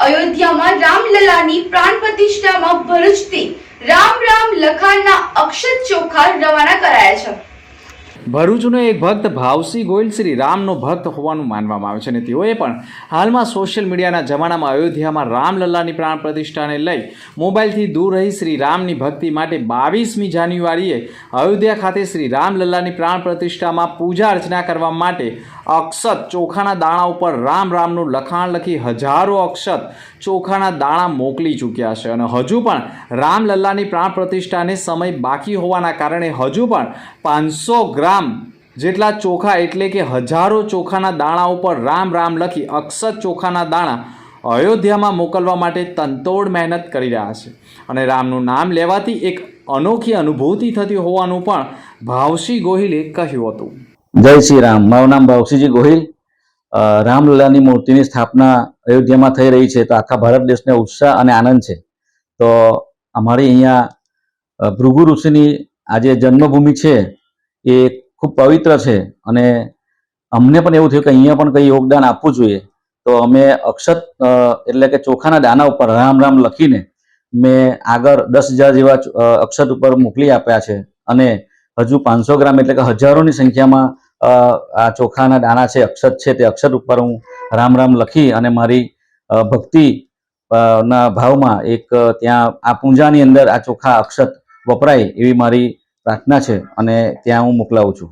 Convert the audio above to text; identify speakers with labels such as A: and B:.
A: અયોધ્યામાં રામલલાની પ્રાણ પ્રતિષ્ઠામાં ભરૂચથી રામ રામ લખાણના અક્ષત ચોખા રવાના કરાયા છે.
B: ભરૂચનો એક ભક્ત ભાવસી ગોયલ શ્રી રામનો ભક્ત હોવાનું માનવામાં આવે છે અને તેઓએ પણ હાલમાં સોશિયલ મીડિયાના જમાનામાં અયોધ્યામાં રામલલ્લાની પ્રાણ પ્રતિષ્ઠાને લઈ મોબાઈલથી દૂર રહી શ્રી રામની ભક્તિ માટે બાવીસમી જાન્યુઆરીએ અયોધ્યા ખાતે શ્રી રામલલ્લાની પ્રાણ પ્રતિષ્ઠામાં પૂજા અર્ચના કરવા માટે અક્ષત ચોખાના દાણા ઉપર રામ રામનું લખાણ લખી હજારો અક્ષત ચોખાના દાણા મોકલી ચૂક્યા છે. અને હજુ પણ રામલલ્લાની પ્રાણ પ્રતિષ્ઠાને સમય બાકી હોવાના કારણે હજુ પણ પાંચસો ગ્રામ જેટલા ચોખા એટલે કે હજારો ચોખાના દાણા ઉપર રામ રામ લખી અક્ષત ચોખાના દાણા અયોધ્યામાં મોકલવા માટે તંતોડ મહેનત કરી રહ્યા છે. અને રામનું નામ લેવાથી એક અનોખી અનુભૂતિ થતી હોવાનું પણ ભાવસી ગોહિલે કહ્યું હતું.
C: જય શ્રી રામ. મારું નામ ભાવસીજી ગોહિલ. રામલલાની મૂર્તિની સ્થાપના અયોધ્યામાં થઈ રહી છે તો આખા ભારત દેશને ઉત્સાહ અને આનંદ છે. તો અમારી અહીંયા ભૃગુ ઋષિની આ જે જન્મભૂમિ છે એ ખૂબ પવિત્ર છે અને અમને પણ એવું થયું કે અહીંયા પણ કંઈ યોગદાન આપવું જોઈએ. તો અમે અક્ષત એટલે કે ચોખાના દાના ઉપર રામ રામ લખીને મેં આગળ દસ હજાર જેવા અક્ષત ઉપર મોકલી આપ્યા છે અને હજુ પાંચસો ગ્રામ એટલે કે હજારોની સંખ્યામાં આ ચોખાના દાણા છે, અક્ષત છે, તે અક્ષત ઉપર હું રામ રામ લખી અને મારી ભક્તિ ના ભાવમાં એક ત્યાં આ પૂજાની અંદર આ ચોખા અક્ષત વપરાય એવી મારી પ્રાર્થના છે અને ત્યાં હું મોકલાવું છું.